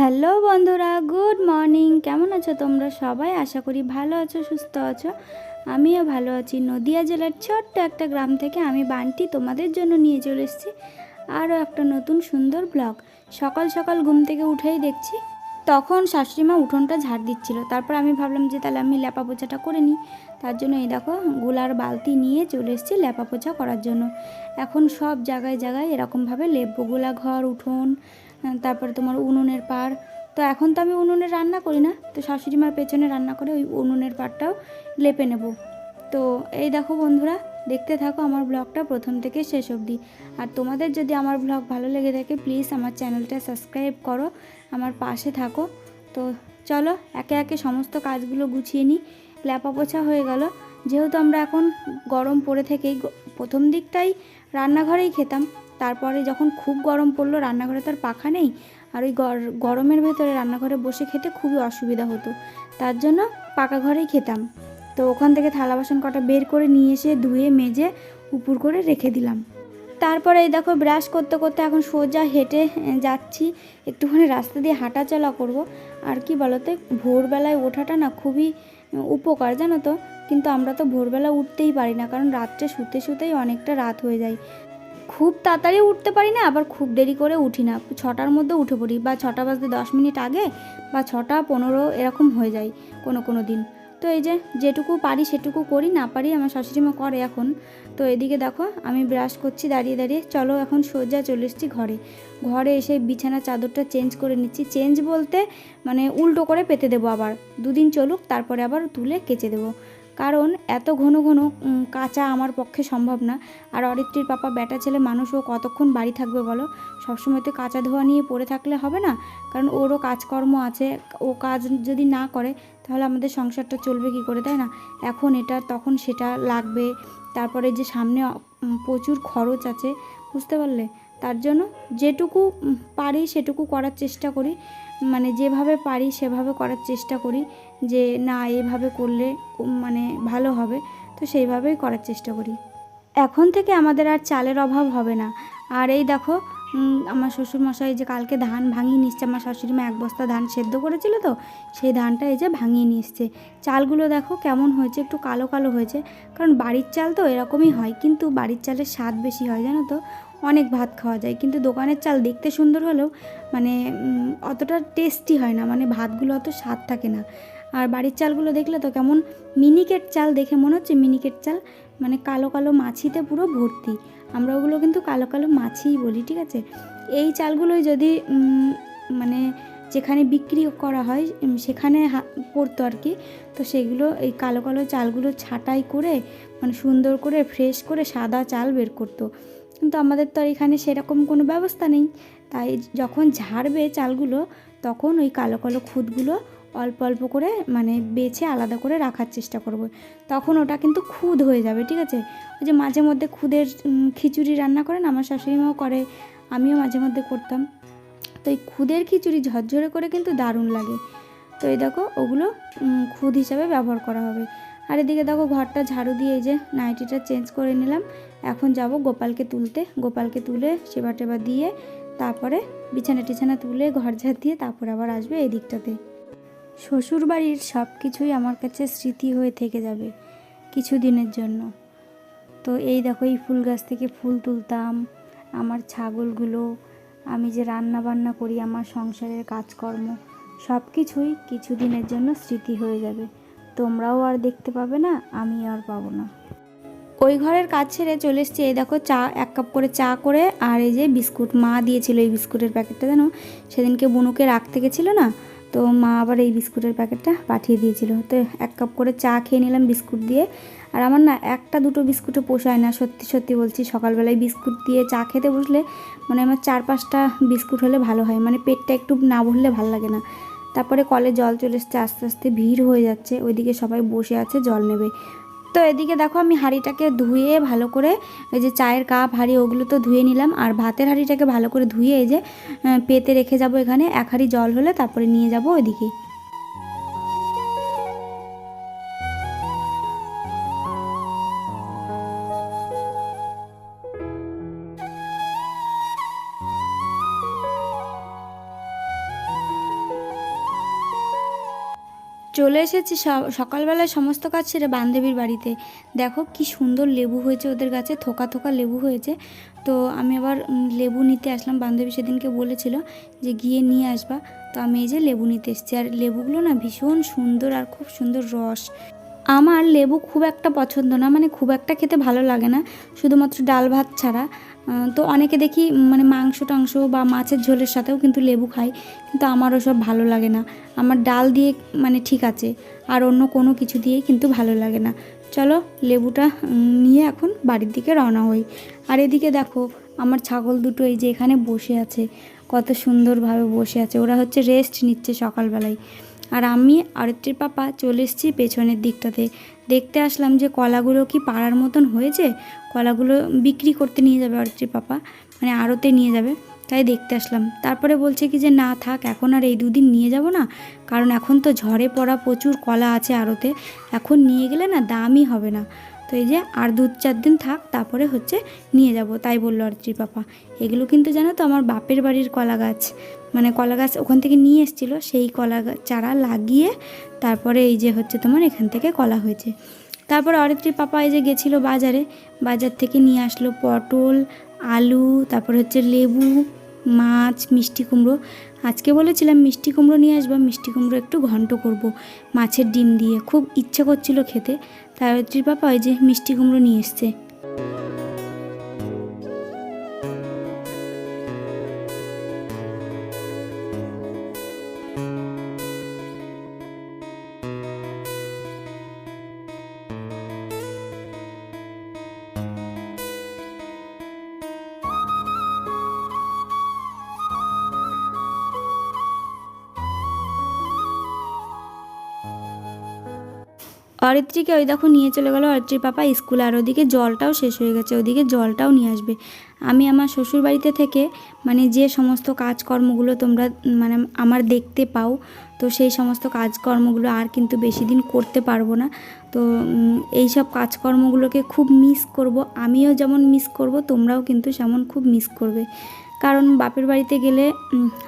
Hello বন্ধুরা, good morning. কেমন আছো তোমরা সবাই? আশা করি ভালো আছো, সুস্থ আছো। আমিও ভালো আছি। নদিয়া জেলার ছোট্ট একটা গ্রাম থেকে আমি বানটি তোমাদের জন্য নিয়ে চলে এসেছি আরও একটা নতুন সুন্দর ব্লগ। সকাল সকাল ঘুম থেকে উঠেই দেখছি, তখন শাশুড়িমা উঠোনটা ঝাড় দিচ্ছিল। তারপর আমি ভাবলাম যে তাহলে আমি ল্যাপা পোছাটা করে নিই। তার জন্য এই দেখো, গোলার বালতি নিয়ে চলে এসেছি ল্যাপা পোছা করার জন্য। এখন সব জায়গায় জায়গায় এরকমভাবে লেপবো গোলা ঘর, উঠোন তারপরে তোমার উনুনের পাড়। তো এখন তো আমি উনুনে রান্না করি না, তো শাশুড়ি মার পেছনে রান্না করে ওই উনুনের পাড়টাও লেপে নেব। তো এই দেখো বন্ধুরা, দেখতে থাকো আমার ব্লগটা প্রথম থেকে শেষ অবধি। আর তোমাদের যদি আমার ব্লগ ভালো লেগে থাকে প্লিজ আমার চ্যানেলটা সাবস্ক্রাইব করো, আমার পাশে থাকো। তো চলো, একে একে সমস্ত কাজগুলো গুছিয়ে নিই। ল্যাপা পোছা হয়ে গেল। যেহেতু আমরা এখন গরম পড়ে থেকেই, প্রথম দিকটাই রান্নাঘরেই খেতাম। তারপরে যখন খুব গরম পড়ল, রান্নাঘরে তো আর পাখা নেই, আর ওই গর- গরমের ভেতরে রান্নাঘরে বসে খেতে খুবই অসুবিধা হতো। তার জন্য পাকা ঘরেই খেতাম। তো ওখান থেকে থালা বাসন কটা বের করে নিয়ে এসে ধুয়ে, মেজে উপুর করে রেখে দিলাম। তারপরে এই দেখো ব্রাশ করতে করতে এখন সোজা হেঁটে যাচ্ছি। একটুখানি রাস্তা দিয়ে হাঁটা চলা করব। আর কি বলতো, ভোরবেলায় ওঠাটা না খুবই উপকার জানো তো? কিন্তু আমরা তো ভোরবেলা উঠতেই পারি না, কারণ রাত্রে শুতে শুতেই অনেকটা রাত হয়ে যায়। খুব তাড়াতাড়ি উঠতে পারি না, আবার খুব দেরি করে উঠি না। ছটার মধ্যে উঠে পড়ি, বা ছটা বাজতে দশ মিনিট আগে, বা ছটা পনেরো এরকম হয়ে যায় কোনো কোনো দিন। তো এই যে যেটুকু পারি সেটুকু করি, না পারি আমার শাশুড়িমা করে এখন। তো এদিকে দেখো, আমি ব্রাশ করছি, দাঁড়িয়ে দাঁড়িয়ে, চলো এখন সোজা চলে এসেছি ঘরে। ঘরে এসে বিছানা চাদরটা চেঞ্জ করে নিচ্ছি। চেঞ্জ বলতে মানে উল্টো করে পেতে দেবো আবার। দুদিন চলুক, তারপরে আবার তুলে কেচে দেবো। কারণ এত ঘন ঘন কাঁচা আমার পক্ষে সম্ভব না। আর অরিত্রীর পাপা বেটা ছেলে মানুষ, ও কতক্ষণ বাড়ি থাকবে বলো? সবসময় তো কাঁচা ধোয়া নিয়ে পড়ে থাকলে হবে না? কারণ ওরও কাজকর্ম আছে, ও কাজ যদি না করে, তাহলে আমাদের সংসারটা চলবে কি করে, তাই না? এখন এটা, তখন সেটা লাগবে। তারপরে যে সামনে প্রচুর খরচ আছে, বুঝতে পারলে? তার জন্য যেটুকু পারি সেটুকু করার চেষ্টা করি। মানে যেভাবে পারি সেভাবে করার চেষ্টা করি। যে না, এভাবে করলে মানে ভালো হবে, তো সেইভাবেই করার চেষ্টা করি। এখন থেকে আমাদের আর চালের অভাব হবে না। আর এই দেখো আমার শ্বশুরমশাই যে কালকে ধান ভাঙিয়ে নিচ্ছে আমার শাশুড়ি মা এক বস্তা ধান সেদ্ধ করেছিল তো, সেই ধানটা এই যে ভাঙিয়ে নিয়ে চালগুলো দেখো কেমন হয়েছে, একটু কালো কালো হয়েছে, কারণ বাড়ির চাল তো এরকমই হয়, কিন্তু বাড়ির চালের স্বাদ বেশি হয়, জানো তো? অনেক ভাত খাওয়া যায়, কিন্তু দোকানের চাল দেখতে সুন্দর হলেও মানে অতটা টেস্টি হয় না মানে ভাতগুলো অত স্বাদ থাকে না। আর বাড়ির চালগুলো দেখলে তো কেমন মিনিকেট চাল দেখে মনে হচ্ছে মিনিকেট চাল মানে কালো কালো মাছিতে পুরো ভর্তি। আমরা ওগুলো কিন্তু কালো কালো মাছিই বলি, ঠিক আছে? এই চালগুলোই যদি মানে যেখানে বিক্রি করা হয় সেখানে পড়তো আর কি। তো সেগুলো, এই কালো কালো চালগুলো ছাঁটাই করে মানে সুন্দর করে ফ্রেশ করে সাদা চাল বের করতো। কিন্তু আমাদের তো আর এখানে সেরকম কোনো ব্যবস্থা নেই। তাই যখন ঝাড়বে চালগুলো, তখন ওই কালো কালো খুদগুলো অল্প অল্প করে মানে বেছে আলাদা করে রাখার চেষ্টা করব। তখন ওটা কিন্তু খুদ হয়ে যাবে, ঠিক আছে? ওই যে মাঝে মধ্যে খুদের খিচুড়ি রান্না করেন আমার শাশুড়িমাও করে, আমিও মাঝে মধ্যে করতাম। তো এই খুদের খিচুড়ি ঝরঝরে করে কিন্তু দারুণ লাগে। তো এই দেখো, ওগুলো খুদ হিসাবে ব্যবহার করা হবে। আর এদিকে দেখো, ঘরটা ঝাড়ু দিয়ে এই যে নাইটিটা চেঞ্জ করে নিলাম। এখন যাব গোপালকে তুলতে। গোপালকে তুলে সেবা টেবা দিয়ে তারপরে বিছানা টিছানা তুলে ঘর ঝাড় দিয়ে তারপরে আবার আসবে এই দিকটাতে। শ্বশুর বাড়ির সব কিছুই আমার কাছে স্মৃতি হয়ে থেকে যাবে কিছু দিনের জন্য। তো এই দেখো, এই ফুল গাছ থেকে ফুল তুলতাম, আমার ছাগলগুলো, আমি যে রান্না বান্না করি, আমার সংসারের কাজকর্ম, সব কিছুই কিছু দিনের জন্য স্মৃতি হয়ে যাবে। তোমরাও আর দেখতে পাবে না, আমি আর পাবো না। ওই ঘরের কাজ ছেড়ে চলে এসছি, এই দেখো চা, এক কাপ করে চা করে, আর এই যে বিস্কুট, মা দিয়েছিল এই বিস্কুটের প্যাকেটটা যেন সেদিনকে বুনুকে রাখতে গেছিল না তো মা আবার এই বিস্কুটের প্যাকেটটা পাঠিয়ে দিয়েছিল। তো এক কাপ করে চা খেয়ে নিলাম বিস্কুট দিয়ে। আর আমার না একটা দুটো বিস্কুটও পোষায় না, সত্যি সত্যি বলছি, সকালবেলায় বিস্কুট দিয়ে চা খেতে বসলে মানে আমার চার পাঁচটা বিস্কুট হলে ভালো হয়। মানে পেটটা একটু না ভরলে ভালো লাগে না। তারপরে কলে জল চলে এসছে, আস্তে আস্তে ভিড় হয়ে যাচ্ছে, ওইদিকে সবাই বসে আছে, জল নেবে। তো এদিকে দেখো আমি হাঁড়িটাকে ধুয়ে ভালো করে ওই যে চায়ের কাপ, হাঁড়ি ওগুলো তো ধুয়ে নিলাম। আর ভাতের হাঁড়িটাকে ভালো করে ধুয়ে এই যে পেতে রেখে যাব এখানে। এক হাঁড়ি জল হলে তারপরে নিয়ে যাব ওইদিকে চলে এসেছি সকালবেলায় সমস্ত কাজ সেরে বান্ধবীর বাড়িতে। দেখো কি সুন্দর লেবু হয়েছে ওদের গাছে, থোকা থোকা লেবু হয়েছে। তো আমি আবার লেবু নিতে আসলাম, বান্ধবী সেদিনকে বলেছিল যে গিয়ে নিয়ে আসবা। তো আমি এই যে লেবু নিতে এসেছি। আর লেবুগুলো না ভীষণ সুন্দর আর খুব সুন্দর রস। আমার লেবু খুব একটা পছন্দ না মানে খুব একটা খেতে ভালো লাগে না। শুধুমাত্র ডাল ভাত ছাড়া। তো অনেকে দেখি মানে মাংস টাংস বা মাছের ঝোলের সাথেও কিন্তু লেবু খায়, কিন্তু আমার ওসব ভালো লাগে না। আমার ডাল দিয়ে মানে ঠিক আছে, আর অন্য কোনো কিছু দিয়েই কিন্তু ভালো লাগে না। চলো লেবুটা নিয়ে এখন বাড়ির দিকে রওনা হই। আর এদিকে দেখো, আমার ছাগল দুটো এই যে এখানে বসে আছে, কত সুন্দরভাবে বসে আছে। ওরা হচ্ছে রেস্ট নিচ্ছে সকালবেলায়। আর আমি আরেকটির পাপা চলে এসেছি পেছনের দিকটাতে। দেখতে আসলাম যে কলাগুলো কি পাড়ার মতন হয়েছে? কলাগুলো বিক্রি করতে নিয়ে যাবে আরেকটির পাপা মানে আড়তে নিয়ে যাবে, তাই দেখতে আসলাম। তারপরে বলছে কি যে, না থাক, এখন আর এই দুদিন নিয়ে যাব না, কারণ এখন তো ঝড়ে পড়া প্রচুর কলা আছে আড়তে, এখন নিয়ে গেলে না দামই হবে না। তো এই যে, আর দু চার দিন থাক, তারপরে হচ্ছে নিয়ে যাব। তাই বলল আরচির পাপা। এগুলো কিন্তু জানো তো আমার বাপের বাড়ির কলা গাছ মানে কলা গাছ ওখান থেকে নিয়ে এসেছিল, সেই কলা চারা লাগিয়ে তারপরে এই যে হচ্ছে তোমার এখান থেকে কলা হয়েছে। তারপর অরিত্রী পাপা এই যে গেছিল বাজারে, বাজার থেকে নিয়ে আসলো পটল, আলু, তারপর হচ্ছে লেবু, মাছ, মিষ্টি কুমড়ো। আজকে বলেছিলাম মিষ্টি কুমড়ো নিয়ে আসবা, মিষ্টি কুমড়ো একটু ঘন্ট করব মাছের ডিম দিয়ে। খুব ইচ্ছে করছিল খেতে, তাই অরিত্রীর পাপা ওই যে মিষ্টি কুমড়ো নিয়ে এসছে। অরিত্রীকে ওই দেখো নিয়ে চলে গেলো অরিত্রীর পাপা, স্কুলে। আর ওদিকে জলটাও শেষ হয়ে গেছে, ওদিকে জলটাও নিয়ে আসবে। আমি আমার শ্বশুর বাড়িতে থেকে মানে যে সমস্ত কাজকর্মগুলো তোমরা মানে আমার দেখতে পাও, তো সেই সমস্ত কাজকর্মগুলো আর কিন্তু বেশি দিন করতে পারব না। তো এই সব কাজকর্মগুলোকে খুব মিস করব। আমিও যেমন মিস করব, তোমরাও কিন্তু সেমন খুব মিস করবে। কারণ বাপের বাড়িতে গেলে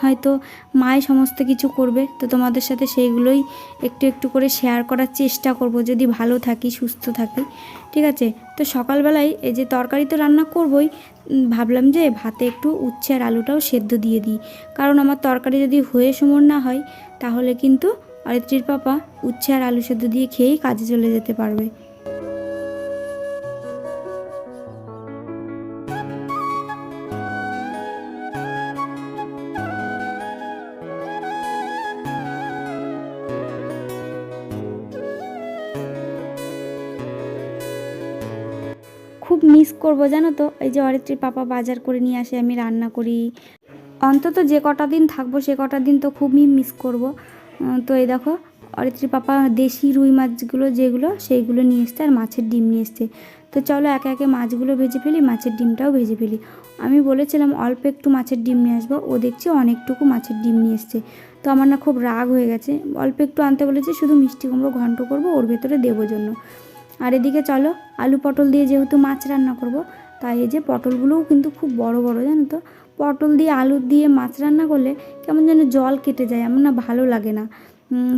হয়তো মাই সমস্ত কিছু করবে। তো তোমাদের সাথে সেইগুলোই একটু একটু করে শেয়ার করার চেষ্টা করব, যদি ভালো থাকি, সুস্থ থাকি। ঠিক আছে? তো সকালবেলায় এই যে তরকারি তো রান্না করবই ভাবলাম যে ভাতে একটু উচ্ছে আর আলুটাও সেদ্ধ দিয়ে দিই। কারণ আমার তরকারি যদি হয়ে সুমন না হয়, তাহলে কিন্তু অরিত্রীর পাপা উচ্ছে আর আলু সেদ্ধ দিয়ে খেয়েই কাজে চলে যেতে পারবে। খুব মিস করব, জানো তো? এই যে অরিত্রীর পাপা বাজার করে নিয়ে আসে, আমি রান্না করি। অন্তত যে কটা দিন থাকব, সে কটা দিন তো খুবই মিস করব। তো এই দেখো, অরিত্রীর পাপা দেশি রুই মাছগুলো যেগুলো, সেইগুলো নিয়ে এসছে আর মাছের ডিম নিয়ে এসছে। তো চলো একে একে মাছগুলো ভেজে ফেলি, মাছের ডিমটাও ভেজে ফেলি। আমি বলেছিলাম অল্প একটু মাছের ডিম নিয়ে আসব, ও দেখছি অনেকটুকু মাছের ডিম নিয়ে এসছে। তো আমার না খুব রাগ হয়ে গেছে, অল্প একটু আনতে বলেছে, শুধু মিষ্টি কুমড়ো ঘন্ট করব, ওর ভেতরে দেবো জন্য। আর এদিকে চলো, আলু পটল দিয়ে যেহেতু মাছ রান্না করব, তাই এই যে পটলগুলোও কিন্তু খুব বড় বড়, জানো তো? পটল দিয়ে আলু দিয়ে মাছ রান্না করলে কেমন যেন জল কেটে যায় আমার না ভালো লাগে না।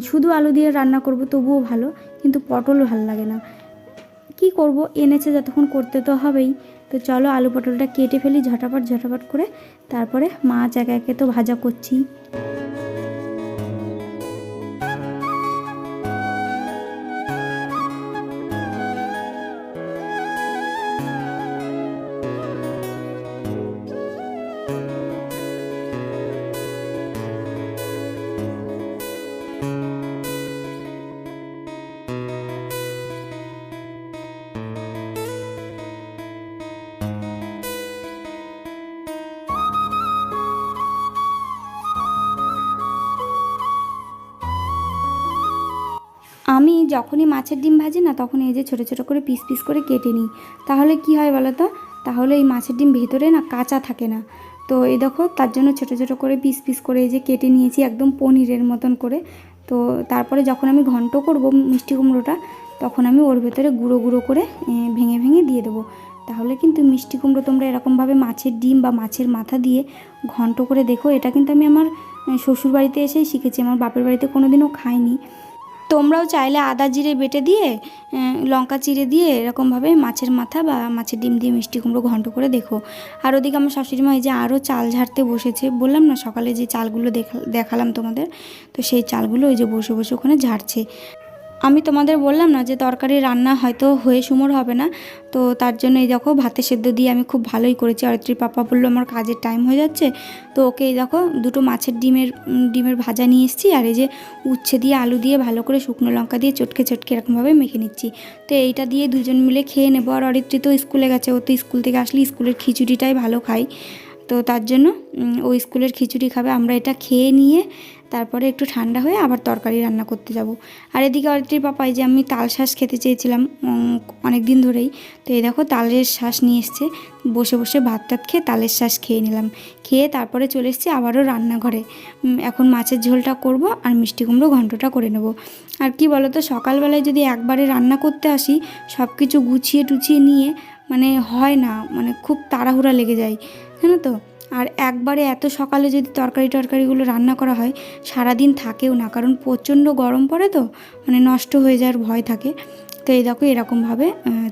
শুধু আলু দিয়ে রান্না করব তবুও ভালো, কিন্তু পটল ভালো লাগে না। কি করব? এনেছে যতক্ষণ করতে তো হবেই। তো চলো আলু পটলটা কেটে ফেলি ঝটাপট ঝটাপট করে, তারপরে মাছ একে একে তো ভাজা করছি। আমি যখনই মাছের ডিম ভাজি না তখন এই যে ছোটো ছোটো করে পিস পিস করে কেটে নিই। তাহলে কি হয় বলো তো? তাহলে এই মাছের ডিম ভেতরে না কাঁচা থাকে না। তো এই দেখো, তার জন্য ছোটো ছোটো করে পিস পিস করে এই যে কেটে নিয়েছি একদম পনিরের মতন করে। তো তারপরে যখন আমি ঘন্ট করব মিষ্টি কুমড়োটা, তখন আমি ওর ভেতরে গুঁড়ো গুঁড়ো করে ভেঙে ভেঙে দিয়ে দেবো। তাহলে কিন্তু মিষ্টি কুমড়ো তোমরা এরকমভাবে মাছের ডিম বা মাছের মাথা দিয়ে ঘন্ট করে দেখো। এটা কিন্তু আমি আমার শ্বশুর বাড়িতে এসেই শিখেছি। আমার বাপের বাড়িতে কোনো দিনও খাইনি। তোমরাও চাইলে আদা জিরে বেটে দিয়ে লঙ্কা চিরে দিয়ে এরকমভাবে মাছের মাথা বা মাছের ডিম দিয়ে মিষ্টি কুমড়ো ঘন্ট করে দেখো। আর ওদিকে আমার শাশুড়ি মা এই যে আরও চাল ঝাড়তে বসেছে, বললাম না সকালে যে চালগুলো দেখা, দেখালাম তোমাদের, তো সেই চালগুলো ওই যে বসে বসে ওখানে ঝাড়ছে। আমি তোমাদের বললাম না যে তরকারি রান্না হয়তো হয়ে সুমোর হবে না। তো তার জন্য এই দেখো ভাতে সেদ্ধ দিয়ে আমি খুব ভালোই করেছি। অরিত্রীর পাপা বলল, আমার কাজের টাইম হয়ে যাচ্ছে। তো ওকে এই দেখো দুটো মাছের ডিমের ডিমের ভাজা নিয়ে এসেছি। আর এই যে উচ্ছে দিয়ে আলু দিয়ে ভালো করে শুকনো লঙ্কা দিয়ে চটকে চটকে এরকমভাবে মেখে নিচ্ছি। তো এইটা দিয়ে দুজন মিলে খেয়ে নেব। আর অরিত্রী তো স্কুলে গেছে। ও তো স্কুল থেকে আসলে স্কুলের খিচুড়িটাই ভালো খাই তো তার জন্য ও স্কুলের খিচুড়ি খাবে। আমরা এটা খেয়ে নিয়ে তারপরে একটু ঠান্ডা হয়ে আবার তরকারি রান্না করতে যাব। আর এদিকে অরিত্রীর পাপা এই যে আমি তাল শ্বাস খেতে চেয়েছিলাম অনেক দিন ধরেই। তো এই দেখো তালের শ্বাস নিয়ে এসছে। বসে বসে ভাত টাত খেয়ে তালের শ্বাস খেয়ে নিলাম। খেয়ে তারপরে চলে এসেছি আবারও রান্নাঘরে। এখন মাছের ঝোলটা করব আর মিষ্টি কুমড়ো ঘন্টটা করে নেব। আর কি বলো তো সকালবেলায় যদি একবারে রান্না করতে আসি সব কিছু গুছিয়ে টুছিয়ে নিয়ে মানে হয় না মানে খুব তাড়াহুড়া লেগে যায়। জানো তো? আর একবারে এত সকালে যদি তরকারি টরকারিগুলো রান্না করা হয়, সারাদিন থাকেও না। কারণ প্রচণ্ড গরম পড়ে তো মানে নষ্ট হয়ে যাওয়ার ভয় থাকে। তো এই দেখো এরকমভাবে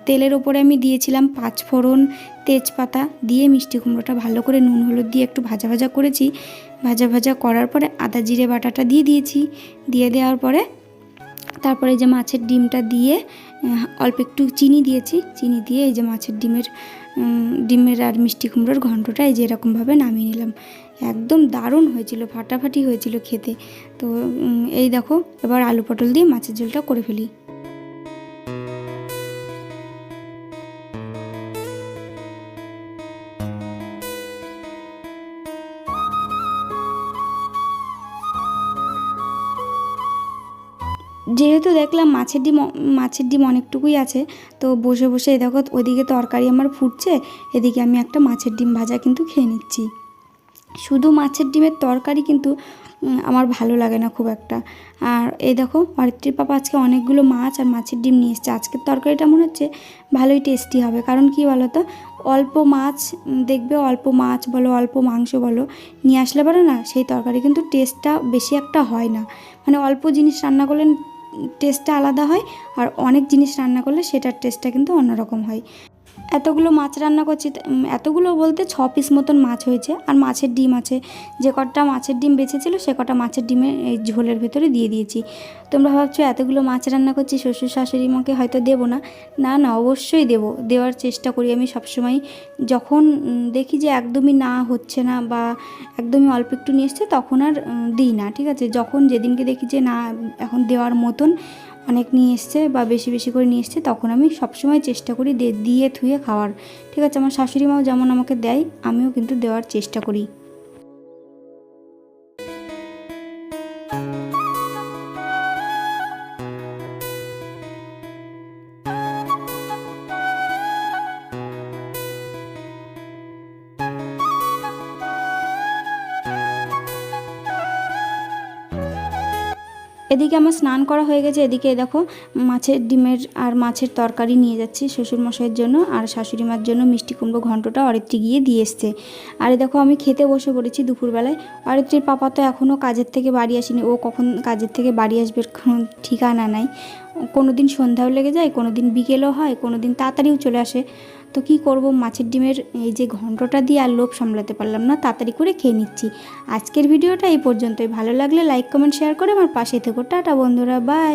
তেলের ওপরে আমি দিয়েছিলাম পাঁচ ফোড়ন তেজপাতা দিয়ে মিষ্টি কুমড়োটা। ভালো করে নুন, হলুদ দিয়ে একটু ভাজা ভাজা করেছি। ভাজা ভাজা করার পরে আদা, জিরে, বাটাটা দিয়ে দিয়েছি। দিয়ে দেওয়ার পরে তারপরে যে মাছের ডিমটা দিয়ে অল্প একটু চিনি দিয়েছি। চিনি দিয়ে এই যে মাছের ডিমের ডিমের আর মিষ্টি কুমড়োর ঘণ্টটা এই যে এরকমভাবে নামিয়ে নিলাম। একদম দারুণ হয়েছিল, ফাটাফাটি হয়েছিল খেতে। তো এই দেখো, এবার আলু পটল দিয়ে মাছের ঝোলটা করে ফেলি। যেহেতু দেখলাম মাছের ডিম মাছের ডিম অনেকটুকুই আছে, তো বসে বসে দেখো ওদিকে তরকারি আমার ফুটছে, এদিকে আমি একটা মাছের ডিম ভাজা কিন্তু খেয়ে নিচ্ছি। শুধু মাছের ডিমের তরকারি কিন্তু আমার ভালো লাগে না খুব একটা। আর এই দেখো অরিত্রীর পাপা আজকে অনেকগুলো মাছ আর মাছের ডিম নিয়ে এসছে। আজকের তরকারিটা মনে হচ্ছে ভালোই টেস্টি হবে। কারণ কি বলো তো অল্প মাছ দেখবে অল্প মাছ বলো, অল্প মাংস বলো, নিয়ে আসলে পারে না? সেই তরকারি কিন্তু টেস্টটা বেশি একটা হয় না। মানে অল্প জিনিস রান্না করলে টেস্টটা আলাদা হয় আর অনেক জিনিস রান্না করলে সেটার টেস্টটা কিন্তু অন্যরকম হয়। এতগুলো মাছ রান্না করছি এতগুলো বলতে ছ পিস মতন মাছ হয়েছে, আর মাছের ডিম আছে। যে কটা মাছের ডিম বেঁচেছিল, সে কটা মাছের ডিমে এই ঝোলের ভেতরে দিয়ে দিয়েছি। তোমরা ভাবছ, এতগুলো মাছ রান্না করছি, শ্বশুর শাশুড়ি মাকে হয়তো দেবো না। না না, অবশ্যই দেবো। দেওয়ার চেষ্টা করি আমি সবসময়। যখন দেখি যে একদমই না হচ্ছে না বা একদমই অল্প একটু নিয়ে এসছে, তখন আর দিই না, ঠিক আছে? যখন যেদিনকে দেখি যে না এখন দেওয়ার মতন অনেক নিয়ে এসছে বা বেশি বেশি করে নিয়ে এসছে, তখন আমি সবসময় চেষ্টা করি দিয়ে থুয়ে খাওয়ার। ঠিক আছে, আমার শাশুড়ি মাও যেমন আমাকে দেয়, আমিও কিন্তু দেওয়ার চেষ্টা করি। এদিকে আমার স্নান করা হয়ে গেছে, এদিকে দেখো মাছের ডিমের আর মাছের তরকারি নিয়ে যাচ্ছি শ্বশুরমশাইয়ের জন্য আর শাশুড়ি মার জন্য মিষ্টি কুমড়ো ঘন্টটা অরিত্রী গিয়ে দিয়ে এসছে। আর দেখো আমি খেতে বসে পড়েছি দুপুরবেলায়। অরিত্রীর পাপা তো এখনও কাজের থেকে বাড়ি আসেনি, ও কখন কাজের থেকে বাড়ি আসবে কোনো ঠিকানা নাই। কোনো দিন সন্ধ্যাও লেগে যায় কোনো দিন বিকেলও হয় কোনো দিন তাড়াতাড়িও চলে আসে। তো কি করব? মাছের ডিমের এই যে ঘন্টটা দিয়ে আর লোভ সামলাতে পারলাম না, তাড়াতাড়ি করে খেয়ে নিচ্ছি। আজকের ভিডিওটা এই পর্যন্তই। ভালো লাগলে লাইক কমেন্ট শেয়ার করে আমার পাশে থেকো। টাটা বন্ধুরা বাই